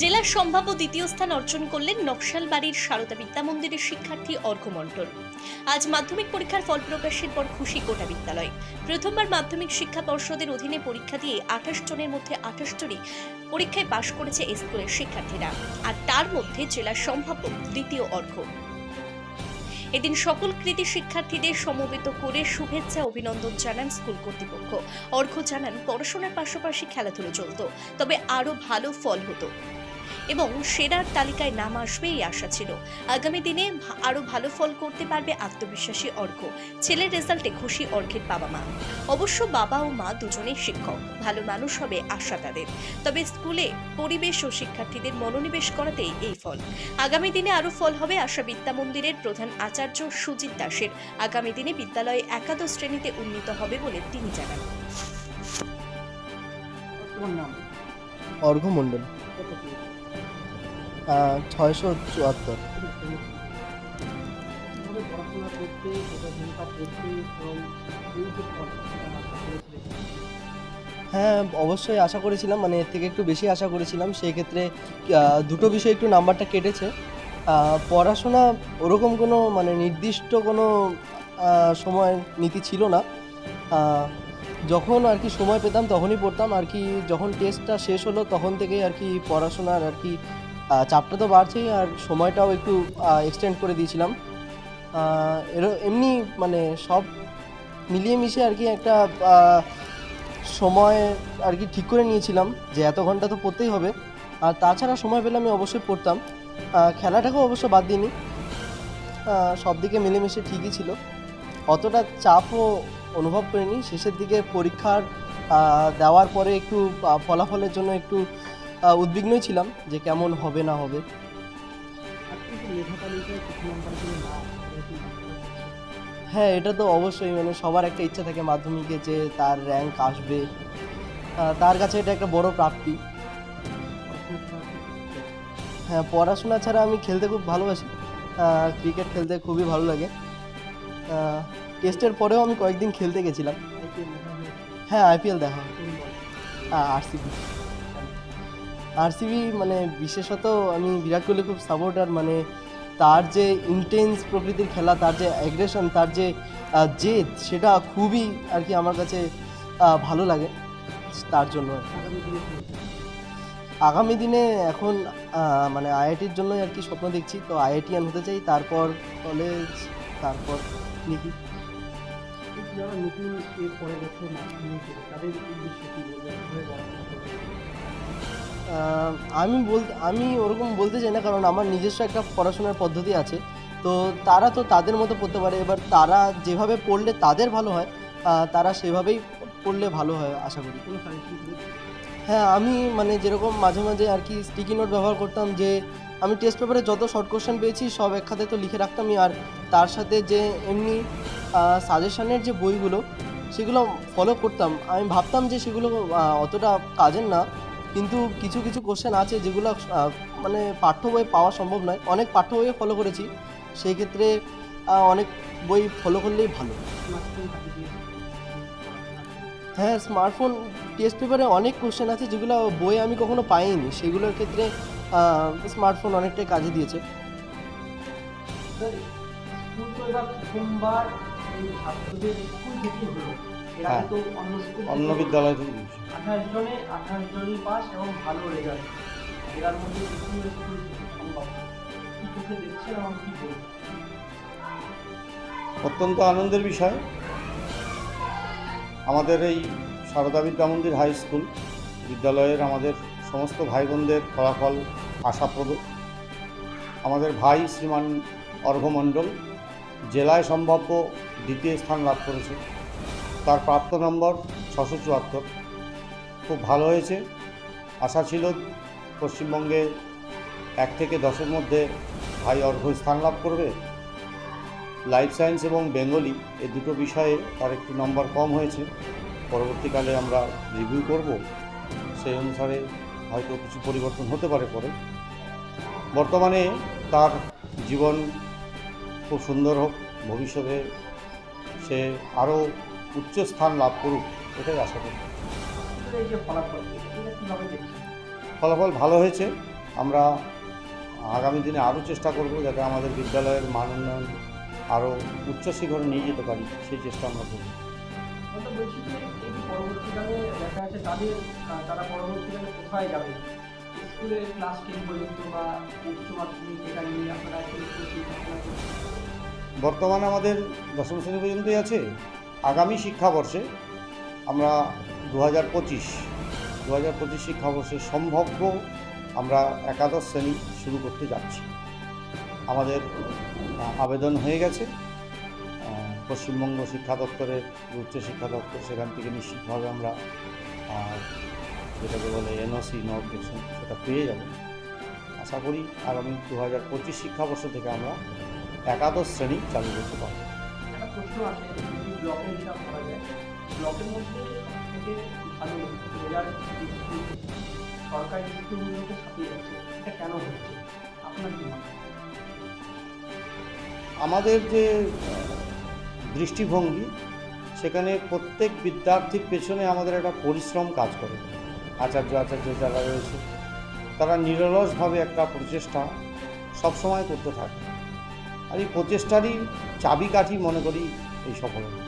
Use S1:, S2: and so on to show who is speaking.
S1: জেলার সম্ভাব্য দ্বিতীয় স্থান অর্জন করলেন নকশালবাড়ির সারদা বিদ্যা মন্দিরের শিক্ষার্থী অর্ঘ অর্ঘমণ্ডল আজ মাধ্যমিক পরীক্ষার ফল প্রকাশের পর খুশি গোটা বিদ্যালয়। প্রথমবার মাধ্যমিক শিক্ষা পর্ষদের অধীনে পরীক্ষা দিয়ে আঠাশ জনের মধ্যে আঠাশ জনই পরীক্ষায় পাশ করেছে স্কুলের শিক্ষার্থীরা। আর তার মধ্যে জেলার সম্ভাব্য দ্বিতীয় অর্ঘ এদিন সকল কৃতি শিক্ষার্থীদের সমবেত করে শুভেচ্ছা অভিনন্দন জানান স্কুল কর্তৃপক্ষ। অর্ঘ্য জানান পড়াশোনার পাশাপাশি খেলাধুলো চলত, তবে আরও ভালো ফল হতো। এবং সেরার তালিকায় নাম আসবে এই আশা ছিল। আগামী দিনে ভা- আরও ভালো ফল করতে পারবে আত্মবিশ্বাসী অর্ঘ ছেলের রেজাল্টে খুশি অর্ঘের বাবা মা। অবশ্য বাবা ও মা দুজনেই শিক্ষক। ভালো মানুষ হবে আশা তাদের। তবে স্কুলে পরিবেশ ও শিক্ষার্থীদের মনোনিবেশ করাতেই এই ফল। আগামী দিনে আরও ফল হবে আশা বিদ্যা মন্দিরের প্রধান আচার্য সুজিত দাসের। আগামী দিনে বিদ্যালয়ে একাদশ শ্রেণীতে উন্নীত হবে বলে তিনি জানান।
S2: মণ্ডল
S3: কত পেয়েছ?
S2: ছয়শো চুয়াত্তর। হ্যাঁ অবশ্যই আশা করেছিলাম মানে এর থেকে একটু বেশি আশা করেছিলাম। সেই ক্ষেত্রে দুটো বিষয়ে একটু নাম্বারটা কেটেছে। পড়াশোনা ওরকম কোনো মানে নির্দিষ্ট কোনো সময় নীতি ছিল না। যখন আর কি সময় পেতাম তখনই পড়তাম। আর কি যখন টেস্টটা শেষ হলো তখন থেকেই আর কি পড়াশোনার আর কি চাপটা তো বাড়ছেই আর সময়টাও একটু এক্সটেন্ড করে দিয়েছিলাম। এর এমনি মানে সব মিলিয়ে মিশে আর কি একটা সময় আর কি ঠিক করে নিয়েছিলাম যে এত ঘণ্টা তো পড়তেই হবে। আর তাছাড়া সময় পেলে আমি অবশ্যই পড়তাম। খেলাটাকেও অবশ্য বাদ দিইনি। সব দিকে মিলেমিশে ঠিকই ছিল। অতটা চাপও অনুভব করিনি। শেষের দিকে পরীক্ষার দেওয়ার পরে একটু ফলাফলের জন্য একটু উদ্বিগ্নই ছিলাম যে কেমন হবে না হবে
S3: আর?
S2: হ্যাঁ এটা তো অবশ্যই মানে সবার একটা ইচ্ছা থাকে মাধ্যমিকে যে তার র্যাঙ্ক আসবে তার কাছে এটা একটা বড় প্রাপ্তি? হ্যাঁ পড়াশোনা ছাড়া আমি খেলতে খুব ভালোবাসি ক্রিকেট খেলতে খুবই ভালো লাগে টেস্টের পরেও আমি কয়েকদিন খেলতে গেছিলাম? হ্যাঁ আইপিএল দেখা
S3: কোন দল?
S2: আরসিবি মানে বিশেষত আমি বিরাট কোহলি খুব সাপোর্টার মানে তার যে ইন্টেন্স প্রকৃতির খেলা তার যে অ্যাগ্রেশন তার যে জেদ সেটা খুবই আর কি আমার কাছে ভালো লাগে তার জন্য।
S3: আগামী দিনে
S2: এখন মানে আইআইটির জন্যই আর কি স্বপ্ন দেখছি। তো আইআইটিয়ান হতে চাই তারপর কলেজ তারপর
S3: যে যারা নতুন দেবে, তাদের
S2: আমি বলতে আমি ওরকম বলতে চাই না কারণ আমার নিজস্ব একটা পড়াশোনার পদ্ধতি আছে। তো তারা তো তাদের মতো পড়তে পারে এবার তারা যেভাবে পড়লে তাদের ভালো হয় তারা সেভাবেই পড়লে ভালো হয় আশা করি। হ্যাঁ আমি মানে যেরকম মাঝে মাঝে আর কি স্টিকি নোট ব্যবহার করতাম যে আমি টেস্ট পেপারে যত শর্ট কোশ্চেন পেয়েছি সব এক খাতে তো লিখে রাখতামই আর তার সাথে যে এমনি সাজেশনের যে বইগুলো সেগুলো ফলো করতাম। আমি ভাবতাম যে সেগুলো অতটা কাজের না কিন্তু কিছু কিছু কোশ্চেন আছে যেগুলো মানে পাঠ্য বই পাওয়া সম্ভব নয়। অনেক পাঠ্য বইয়ে ফলো করেছি। সেই ক্ষেত্রে অনেক বই ফলো করলেই ভালো। হ্যাঁ স্মার্টফোন টেস্ট পেপারে অনেক কোশ্চেন আছে যেগুলো বই আমি কখনো পাইনি। সেগুলোর ক্ষেত্রে স্মার্টফোন অনেকটাই কাজে দিয়েছে।
S3: প্রথমবার ছাত্রদের স্কুল হলো।
S4: হ্যাঁ।
S3: অন্য
S4: বিদ্যালয় থেকে।
S3: আঠাশ জনে আঠাশ জনই পাস এবং ভালো রেজাল্ট এর মধ্যে
S4: অত্যন্ত আনন্দের বিষয়। আমাদের এই সারদা বিদ্যা মন্দির হাই স্কুল বিদ্যালয়ের আমাদের সমস্ত ভাই বোনদের ফলাফল আশাপ্রদ। আমাদের ভাই শ্রীমান অর্ঘমণ্ডল জেলায় সম্ভাব্য দ্বিতীয় স্থান লাভ করেছে। তার প্রাপ্ত নম্বর ছশো চুয়াত্তর। খুব ভালো হয়েছে। আশা ছিল পশ্চিমবঙ্গে এক থেকে দশের মধ্যে ভাই অর্ঘ স্থান লাভ করবে। লাইফ সায়েন্স এবং বেঙ্গলি এই দুটো বিষয়ে তার একটু নম্বর কম হয়েছে। পরবর্তীকালে আমরা রিভিউ করব। সেই অনুসারে হয়তো কিছু পরিবর্তন হতে পারে পরে। বর্তমানে তার জীবন খুব সুন্দর হোক। ভবিষ্যতে সে আরও উচ্চ স্থান লাভ করুক এটাই আশা করি।
S3: ফলাফল
S4: ভালো হয়েছে। আমরা আগামী দিনে আরও চেষ্টা করব যাতে আমাদের বিদ্যালয়ের মান উন্নয়ন আরও উচ্চ শিখরে নিয়ে যেতে পারি সেই চেষ্টা আমরা করব।
S3: আমরা বলছি যে এই যে পরবর্তীকালে দেখা যাচ্ছে তাদের আহ, তারা পরবর্তীকালে কোথায় যাবে? স্কুলে ক্লাস টেন পর্যন্ত বা উচ্চ মাধ্যমিক এটা নিয়ে আপনারা কি একটু চিন্তা ভাবনা করছেন?
S4: বর্তমানে আমাদের দশম শ্রেণি পর্যন্তই আছে। আগামী শিক্ষাবর্ষে আমরা দু হাজার পঁচিশ দু হাজার পঁচিশ শিক্ষাবর্ষে সম্ভাব্য আমরা একাদশ শ্রেণি শুরু করতে যাচ্ছি। আমাদের আবেদন হয়ে গেছে। পশ্চিমবঙ্গ শিক্ষা দপ্তরের উচ্চ শিক্ষা দপ্তর সেখান থেকে নিশ্চিতভাবে আমরা যেটাকে বলে এনওসি নোটিফিকেশন সেটা পেয়ে যাব। আশা করি আগামী দু হাজার পঁচিশ শিক্ষাবর্ষ থেকে আমরা একাদশ শ্রেণি চালু করতে পারব।
S3: ব্লকের হিসাব করা যায়। ব্লকের মধ্যে থেকে ভালো রেজাল্ট সরকারি স্কুলগুলোকে ছাপিয়ে যাচ্ছে। এটা কেন হচ্ছে আপনার কি
S4: আমাদের যে দৃষ্টিভঙ্গি, সেখানে প্রত্যেক বিদ্যার্থীর পেছনে আমাদের একটা পরিশ্রম কাজ করে। আচার্য আচার্য যারা রয়েছে, তারা নিরলসভাবে একটা প্রচেষ্টা সবসময় করতে থাকে। আর এই প্রচেষ্টারই চাবিকাঠি মনে করি এই সফলতা।